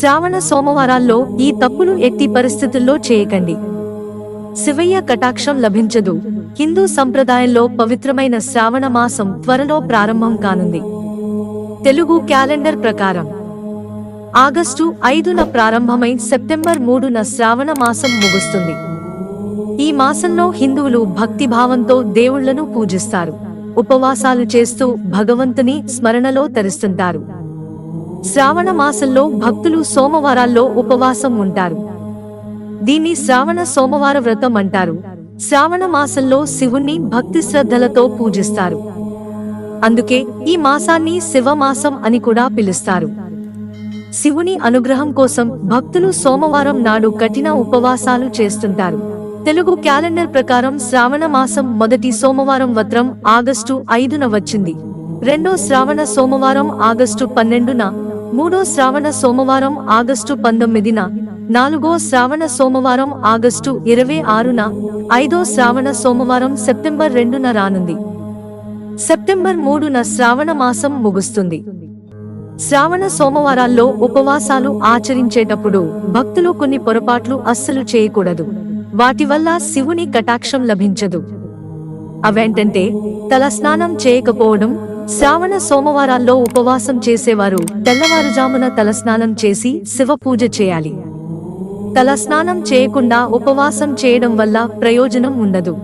శ్రావణ సోమవారాల్లో ఈ తప్పులు ఎట్టి పరిస్థితుల్లో చేయకండి. శివయ్య కటాక్షం లభించదు. హిందూ సంప్రదాయంలో పవిత్రమైన శ్రావణ మాసం త్వరలో ప్రారంభం కానుంది. తెలుగు క్యాలెండర్ ప్రకారం ఆగస్టు ఐదున ప్రారంభమై సెప్టెంబర్ మూడున శ్రావణ మాసం ముగుస్తుంది. ఈ మాసంలో హిందువులు భక్తిభావంతో దేవుళ్ళను పూజిస్తారు. ఉపవాసాలు చేస్తూ భగవంతుని స్మరణలో తరిస్తుంటారు. శ్రావణ మాసంలో భక్తులు సోమవారాల్లో ఉపవాసం ఉంటారు. దీన్ని శ్రావణ సోమవార వ్రతం అంటారు. శ్రావణ మాసంలో శివుణ్ణి భక్తి శ్రద్ధలతో పూజిస్తారు. అందుకే ఈ మాసాన్ని శివమాసం అని కూడా పిలుస్తారు. శివుని అనుగ్రహం కోసం భక్తులు సోమవారం నాడు కఠిన ఉపవాసాలు చేస్తుంటారు. తెలుగు క్యాలెండర్ ప్రకారం శ్రావణ మాసం మొదటి సోమవారం వత్రం ఆగస్టు ఐదున వచ్చింది. రెండో శ్రావణ సోమవారం ఆగస్టు పన్నెండున మూడో శ్రావణ సోమవారం ఆగస్టు పంతొమ్మిదిన నాలుగో శ్రావణ సోమవారం ఆగస్టు ఇరవై ఆరున ఐదో శ్రావణ సోమవారం సెప్టెంబర్ రెండున రానుంది. సెప్టెంబర్ మూడున శ్రావణ మాసం ముగుస్తుంది. శ్రావణ సోమవారాల్లో ఉపవాసాలు ఆచరించేటప్పుడు భక్తులు కొన్ని పొరపాట్లు అస్సలు చేయకూడదు. వాటి వల్ల శివుని కటాక్షం లభించదు. అవేంటంటే తలస్నానం చేయకపోవడం శ్రావణ సోమవారాల్లో ఉపవాసం చేసేవారు తెల్లవారుజామున తలస్నానం చేసి శివ పూజ చేయాలి. తలస్నానం చేయకుండా ఉపవాసం చేయడం వల్ల ప్రయోజనం ఉండదు.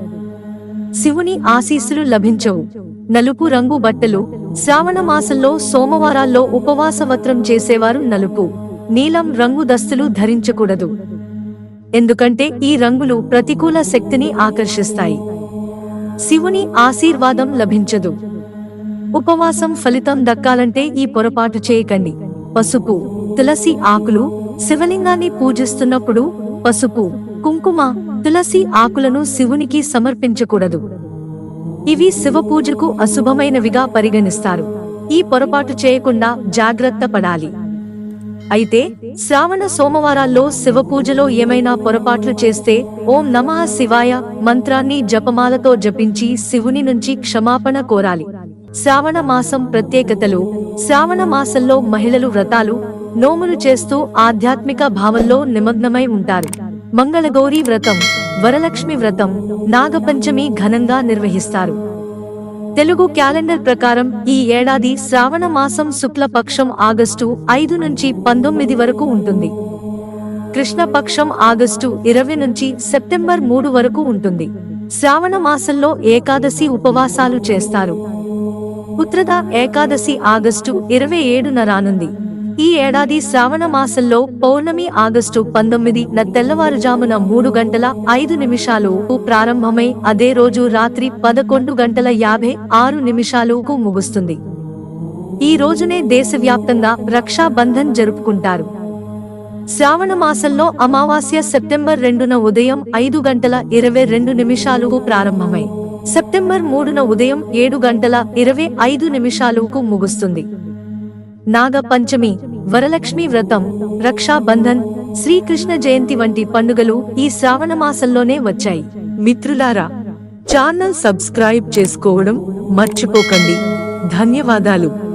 శివుని ఆశీస్సులు లభించవు. నలుపు రంగు బట్టలు శ్రావణ మాసంలో సోమవారాల్లో ఉపవాసవత్రం చేసేవారు నలుపు నీలం రంగు దస్తులు ధరించకూడదు. ఎందుకంటే ఈ రంగులు ప్రతికూల శక్తిని ఆకర్షిస్తాయి. శివుని ఆశీర్వాదం లభించదు. ఉపవాసం ఫలితం దక్కాలంటే ఈ పొరపాటు చేయకండి. పసుపు తులసి ఆకులు శివలింగాన్ని పూజిస్తున్నప్పుడు పసుపు కుంకుమ తులసి ఆకులను శివునికి సమర్పించకూడదు. ఇవి శివ పూజకు అశుభమైనవిగా పరిగణిస్తారు. ఈ పొరపాటు చేయకుండా జాగ్రత్త పడాలి. అయితే శ్రావణ సోమవారాల్లో శివ పూజలో ఏమైనా పొరపాట్లు చేస్తే ఓం నమః శివాయ మంత్రాన్ని జపమాలతో జపించి శివుని నుంచి క్షమాపణ కోరాలి. శ్రావణ మాసం ప్రత్యేకతలు. శ్రావణ మాసంలో మహిళలు వ్రతాలు నోములు చేస్తూ ఆధ్యాత్మిక భావంలో నిమగ్నమై ఉంటారు. మంగళగౌరి వ్రతం వరలక్ష్మి వ్రతం నాగపంచమి ఘనంగా నిర్వహిస్తారు. తెలుగు క్యాలెండర్ ప్రకారం ఈ ఏడాది శ్రావణ మాసం శుక్లపక్షం ఆగస్టు ఐదు నుంచి పంతొమ్మిది వరకు ఉంటుంది. కృష్ణపక్షం ఆగస్టు ఇరవై నుంచి సెప్టెంబర్ మూడు వరకు ఉంటుంది. శ్రావణ మాసంలో ఏకాదశి ఉపవాసాలు చేస్తారు. పుత్రద ఏకాదశి ఆగస్టు ఇరవై ఏడున రానుంది. ఈ ఏడాది శ్రావణ మాసంలో పౌర్ణమి ఆగస్టు పంతొమ్మిది న తెల్లవారుజామున మూడు గంటల ఐదు నిమిషాలు ప్రారంభమై అదే రోజు రాత్రి పదకొండు గంటల యాభై ఆరు నిమిషాలకు ముగుస్తుంది. ఈ రోజునే దేశవ్యాప్తంగా రక్షాబంధన్ జరుపుకుంటారు. శ్రావణ మాసంలో అమావాస్య సెప్టెంబర్ రెండున ఉదయం ఐదు గంటల ఇరవై రెండు నిమిషాలకు ప్రారంభమై సెప్టెంబర్ మూడున ఉదయం ఏడు గంటల ఇరవై ఐదు నిమిషాలకు ముగుస్తుంది. నాగ పంచమి వరలక్ష్మి వ్రతం రక్షాబంధన్ శ్రీకృష్ణ జయంతి వంటి పండుగలు ఈ శ్రావణ మాసంలోనే వచ్చాయి. మిత్రులారా ఛానల్ సబ్స్క్రైబ్ చేసుకోవడం మర్చిపోకండి. ధన్యవాదాలు.